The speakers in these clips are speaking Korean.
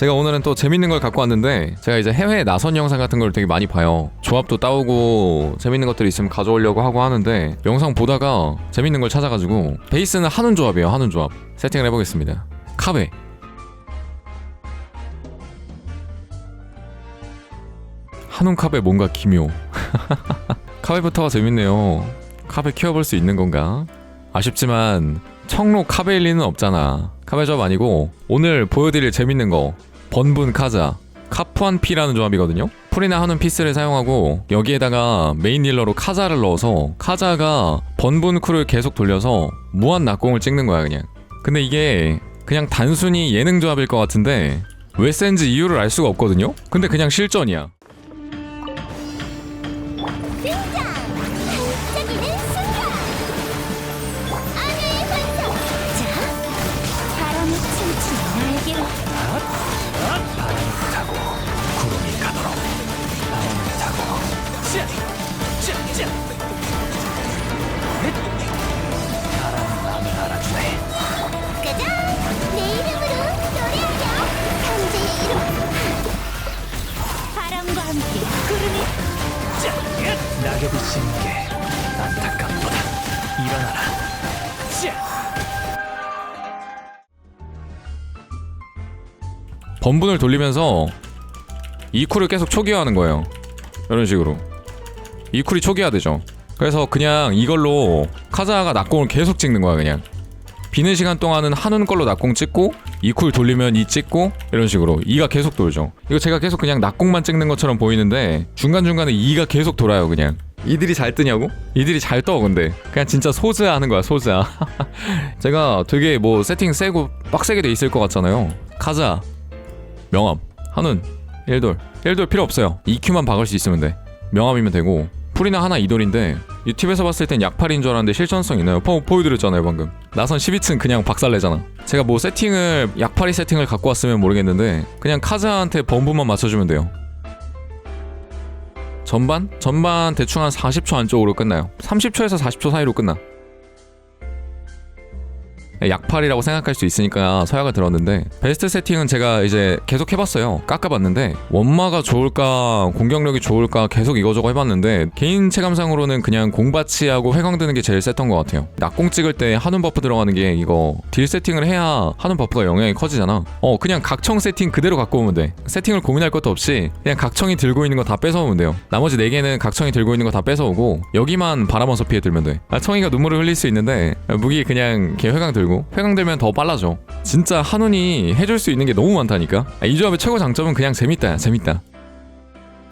제가 오늘은 또 재밌는 걸 갖고 왔는데 제가 이제 해외 나선 영상 같은 걸 되게 많이 봐요. 조합도 따오고 재밌는 것들이 있으면 가져오려고 하고 하는데 영상 보다가 재밌는 걸 찾아가지고 베이스는 한운 조합이에요. 한운 조합 세팅을 해보겠습니다. 카베 한운 카베 뭔가 기묘. 카베부터가 재밌네요. 카베 키워볼 수 있는 건가? 아쉽지만 청로 카베일 리는 없잖아. 카베 조합 아니고 오늘 보여드릴 재밌는 거 번분 카자 카푸안 피라는 조합이거든요. 풀이나 하는 피스를 사용하고 여기에다가 메인 딜러로 카자를 넣어서 카자가 번분 쿨을 계속 돌려서 무한 낙공을 찍는 거야 그냥. 근데 이게 그냥 단순히 예능 조합일 것 같은데 왜 센지 이유를 알 수가 없거든요. 근데 그냥 실전이야. 등장! 번분을 돌리면서 이 쿨을 계속 초기화하는 거예요. 이런 식으로. 이 쿨이 초기화되죠. 그래서 그냥 이걸로 카자가 낙공을 계속 찍는 거야 그냥. 비는 시간 동안은 한운 걸로 낙공 찍고 이 쿨 돌리면 이 찍고 이런 식으로 이가 계속 돌죠. 이거 제가 계속 그냥 낙공만 찍는 것처럼 보이는데 중간중간에 이가 계속 돌아요 그냥. 이들이 잘 뜨냐고? 이들이 잘 떠 근데 그냥 진짜 소즈아 하는 거야 소즈아 제가 되게 뭐 세팅 세고 빡세게 돼 있을 것 같잖아요 카자 명함 한운 1돌. 1돌 필요 없어요. EQ만 박을 수 있으면 돼. 명함이면 되고. 풀이나 하나 2돌인데 유튜브에서 봤을 땐 약팔인 줄 알았는데 실전성 있나요? 보, 보여드렸잖아요 방금. 나선 12층 그냥 박살내잖아. 제가 뭐 세팅을 약팔이 세팅을 갖고 왔으면 모르겠는데 그냥 카자한테 범부만 맞춰주면 돼요. 전반? 전반 대충 한 40초 안쪽으로 끝나요. 30초에서 40초 사이로 끝나 약팔이라고 생각할 수 있으니까 서약을 들었는데 베스트 세팅은 제가 이제 계속 해봤어요. 깎아봤는데 원마가 좋을까 공격력이 좋을까 계속 이거저거 해봤는데 개인 체감상으로는 그냥 공바치하고 회광 드는 게 제일 셌던 것 같아요. 낙공 찍을 때 한운 버프 들어가는 게 이거 딜 세팅을 해야 한운 버프가 영향이 커지잖아. 어 그냥 각청 세팅 그대로 갖고 오면 돼. 세팅을 고민할 것도 없이 그냥 각청이 들고 있는 거 다 뺏어오면 돼요. 나머지 4개는 각청이 들고 있는 거 다 뺏어오고 여기만 바라면서 피해 들면 돼. 아, 청이가 눈물을 흘릴 수 있는데 무기 그냥 걔 회광 들고 회광 들면 더 빨라져 진짜 한운이 해줄 수 있는 게 너무 많다니까 아, 이 조합의 최고 장점은 그냥 재밌다 재밌다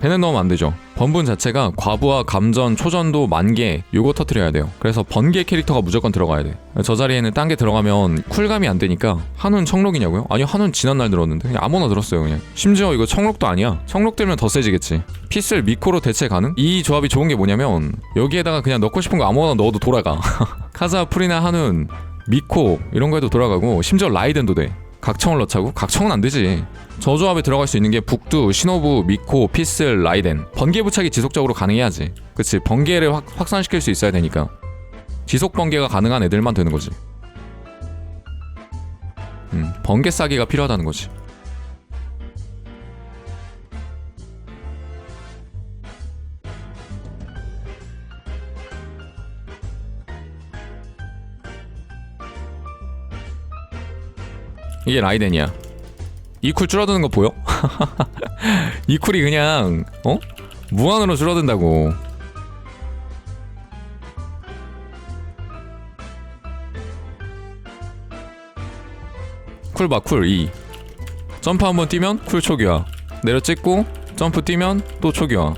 배는 넣으면 안 되죠. 번분 자체가 과부하, 감전, 초전도 만개 요거 터트려야 돼요. 그래서 번개 캐릭터가 무조건 들어가야 돼. 저 자리에는 딴 게 들어가면 쿨감이 안 되니까 한운 청록이냐고요? 아니요 한운 지난날 들었는데 그냥 아무나 들었어요 그냥. 심지어 이거 청록도 아니야. 청록 들면 더 세지겠지. 피슬 미코로 대체 가능? 이 조합이 좋은 게 뭐냐면 여기에다가 그냥 넣고 싶은 거 아무거나 넣어도 돌아가. 카자, 프리나, 한운, 미코 이런 거에도 돌아가고 심지어 라이덴도 돼. 각청을 넣자고? 각청은 안 되지. 저 조합에 들어갈 수 있는 게 북두, 시노부, 미코, 피슬, 라이덴. 번개 부착이 지속적으로 가능해야지. 그치? 번개를 확, 확산시킬 수 있어야 되니까. 지속 번개가 가능한 애들만 되는 거지. 음, 번개 싸기가 필요하다는 거지. 이게 라이덴이야. 이 쿨 줄어드는 거 보여? 이 쿨이 그냥 어? 무한으로 줄어든다고. 쿨 봐, 쿨 2. 점프 한 번 뛰면 쿨 초기화. 내려 찍고 점프 뛰면 또 초기화.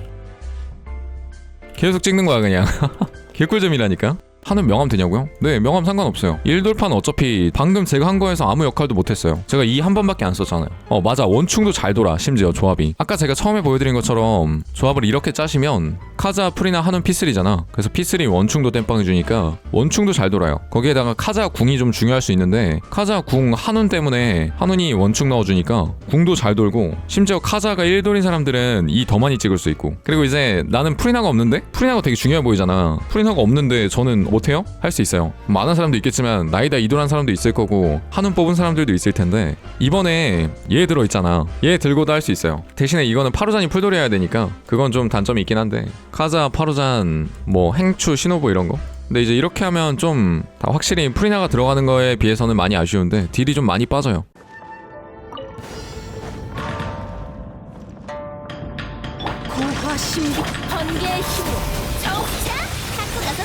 계속 찍는 거야 그냥. 개꿀잼이라니까. 하는 명함 되냐고요? 네, 명함 상관없어요. 1돌판 어차피 방금 제가 한 거에서 아무 역할도 못했어요. 제가 이 한 번밖에 안 썼잖아요. 어, 맞아. 원충도 잘 돌아, 심지어 조합이. 아까 제가 처음에 보여드린 것처럼 조합을 이렇게 짜시면 카자, 프리나, 한운 P3잖아. 그래서 P3 원충도 땜빵 해주니까 원충도 잘 돌아요. 거기에다가 카자 궁이 좀 중요할 수 있는데 카자 궁 한운 때문에 한운이 원충 넣어주니까 궁도 잘 돌고 심지어 카자가 1돌인 사람들은 이 더 많이 찍을 수 있고 그리고 이제 나는 프리나가 없는데 프리나가 되게 중요해 보이잖아. 프리나가 없는데 저는 못해요? 할 수 있어요. 많은 사람도 있겠지만 나이다 이돌한 사람도 있을 거고 한운 뽑은 사람들도 있을 텐데 이번에 얘 들어 있잖아. 얘 들고도 할 수 있어요. 대신에 이거는 파루잔이 풀돌이 해야 되니까 그건 좀 단점이 있긴 한데 카자, 파루잔, 뭐 행추, 시노부 이런 거. 근데 이제 이렇게 하면 좀 다 확실히 프리나가 들어가는 거에 비해서는 많이 아쉬운데 딜이 좀 많이 빠져요. 고화 신비 번개의 힘으로 정차 갖고 가서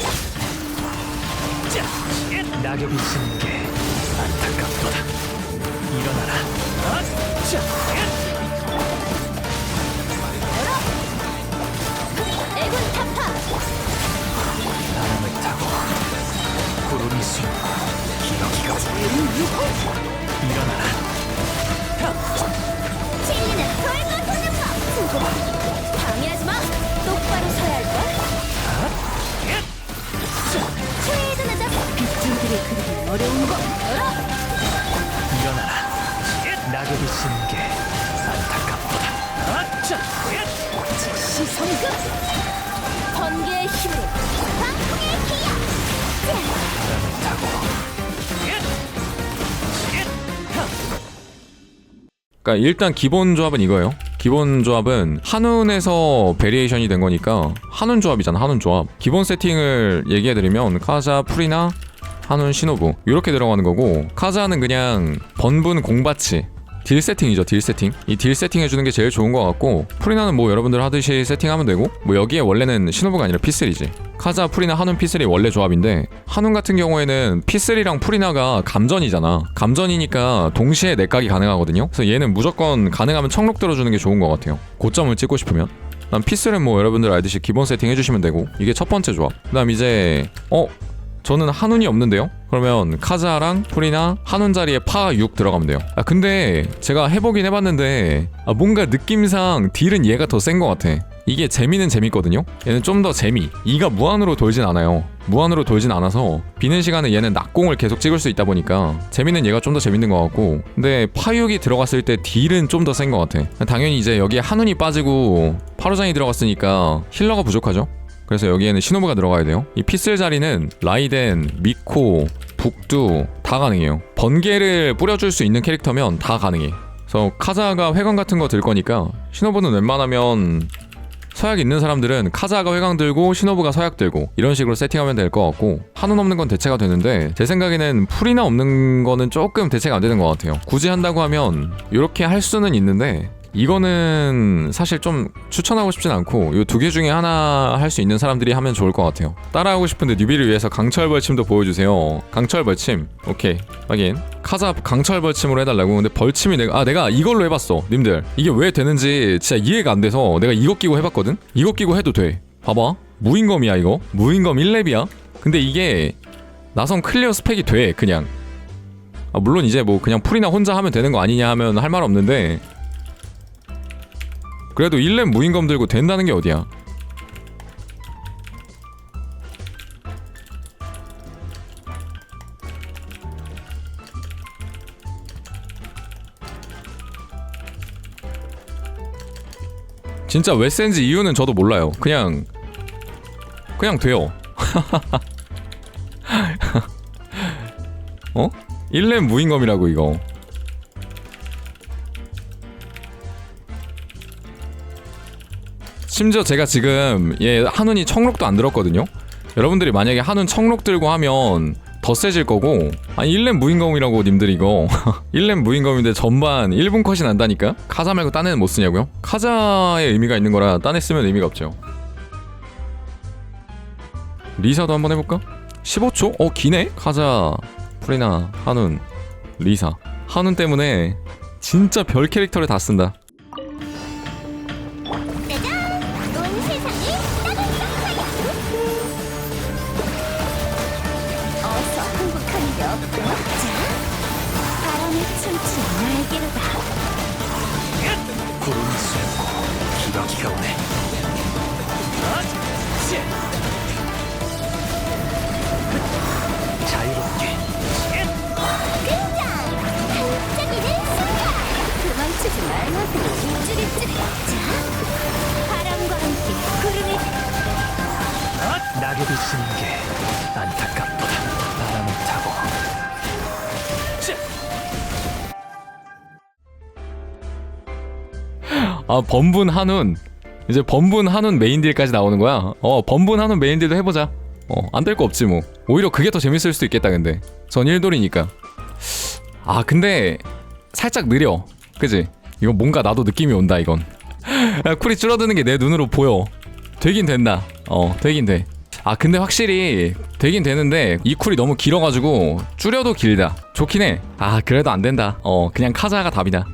자, 낙엽이 지는 게 안타깝도다. 일어나라. 아, 자, 어려운 법 열어 일어나라. 낙엽이 지는 게 안타깝도다. 아, 자, 시성급 번개의 힘으로 광풍의 바람을 타고 그러니까 일단 기본 조합은 이거예요. 기본 조합은 한운에서 베리에이션이 된 거니까 한운 조합이잖아. 한운 조합. 기본 세팅을 얘기해드리면 카자, 프리나, 한운, 시노부. 이렇게 들어가는 거고 카자는 그냥 번분 공바치. 딜 세팅이죠 딜 세팅. 이 딜 세팅 해주는 게 제일 좋은 것 같고 프리나는 뭐 여러분들 하듯이 세팅하면 되고 뭐 여기에 원래는 시노부가 아니라 P3지. 카자 프리나 한운 P3 원래 조합인데 한운 같은 경우에는 P3랑 프리나가 감전이잖아. 감전이니까 동시에 내각이 가능하거든요. 그래서 얘는 무조건 가능하면 청록 들어주는 게 좋은 것 같아요. 고점을 찍고 싶으면. 난 P3는 뭐 여러분들 알듯이 기본 세팅 해주시면 되고 이게 첫 번째 조합. 그 다음 이제 어 저는 한운이 없는데요? 그러면 카자랑 프리나 한운 자리에 파 6 들어가면 돼요. 아 근데 제가 해보긴 해봤는데 아, 뭔가 느낌상 딜은 얘가 더 센 것 같아. 이게 재미는 재밌거든요. 얘는 좀 더 재미. 이가 무한으로 돌진 않아요. 무한으로 돌진 않아서 비는 시간에 얘는 낙공을 계속 찍을 수 있다 보니까 재미는 얘가 좀 더 재밌는 것 같고 근데 파육이 들어갔을 때 딜은 좀 더 센 것 같아. 당연히 이제 여기에 한운이 빠지고 파루장이 들어갔으니까 힐러가 부족하죠. 그래서 여기에는 시노부가 들어가야 돼요. 이 피슬 자리는 라이덴, 미코, 북두 다 가능해요. 번개를 뿌려줄 수 있는 캐릭터면 다 가능해. 그래서 카자가 회광 같은 거 들 거니까 시노부는 웬만하면 서약 있는 사람들은 카자가 회광 들고 시노부가 서약 들고 이런 식으로 세팅하면 될 것 같고 한운 없는 건 대체가 되는데 제 생각에는 풀이나 없는 거는 조금 대체가 안 되는 것 같아요. 굳이 한다고 하면 이렇게 할 수는 있는데 이거는 사실 좀 추천하고 싶진 않고 이 두 개 중에 하나 할 수 있는 사람들이 하면 좋을 것 같아요. 따라하고 싶은데 뉴비를 위해서 강철 벌침도 보여주세요. 강철 벌침. 오케이. 확인. 카자 강철 벌침으로 해달라고. 근데 벌침이 내가 아 내가 이걸로 해봤어. 님들 이게 왜 되는지 진짜 이해가 안 돼서 내가 이거 끼고 해봤거든. 이거 끼고 해도 돼. 봐봐. 무인검이야 이거. 무인검 1렙이야. 근데 이게 나성 클리어 스펙이 돼 그냥. 아, 물론 이제 뭐 그냥 풀이나 혼자 하면 되는 거 아니냐 하면 할 말 없는데 그래도 1렙 무인검 들고 된다는 게 어디야? 진짜 왜 센지 이유는 저도 몰라요. 그냥 그냥 돼요. 어? 1렙 무인검이라고 이거. 심지어 제가 지금 얘 한운이 청록도 안 들었거든요. 여러분들이 만약에 한운 청록 들고 하면 더 세질 거고 아니 1렙 무인검이라고 님들 이거 1렙 무인검인데 전반 1분 컷이 난다니까 카자 말고 딴 애는 못 쓰냐고요? 카자의 의미가 있는 거라 딴 애 쓰면 의미가 없죠 리사도 한번 해볼까? 15초? 어 기네? 카자 프리나 한운 리사 한운 때문에 진짜 별 캐릭터를 다 쓴다 낙엽이 지는 게 안타깝도다. 바람을 타고. 자, 아 번분 한운. 이제 번분 한운 메인 딜까지 나오는 거야? 어 번분 한운 메인 딜도 해보자. 어안 될 거 없지 뭐. 오히려 그게 더 재밌을 수도 있겠다 근데. 전 1돌이니까. 아 근데 살짝 느려. 그지? 이거 뭔가 나도 느낌이 온다 이건. 야, 쿨이 줄어드는 게 내 눈으로 보여. 되긴 된다 어 되긴 돼 아 근데 확실히 되긴 되는데 이 쿨이 너무 길어가지고 줄여도 길다. 좋긴 해아 그래도 안 된다. 어 그냥 카자가 답이다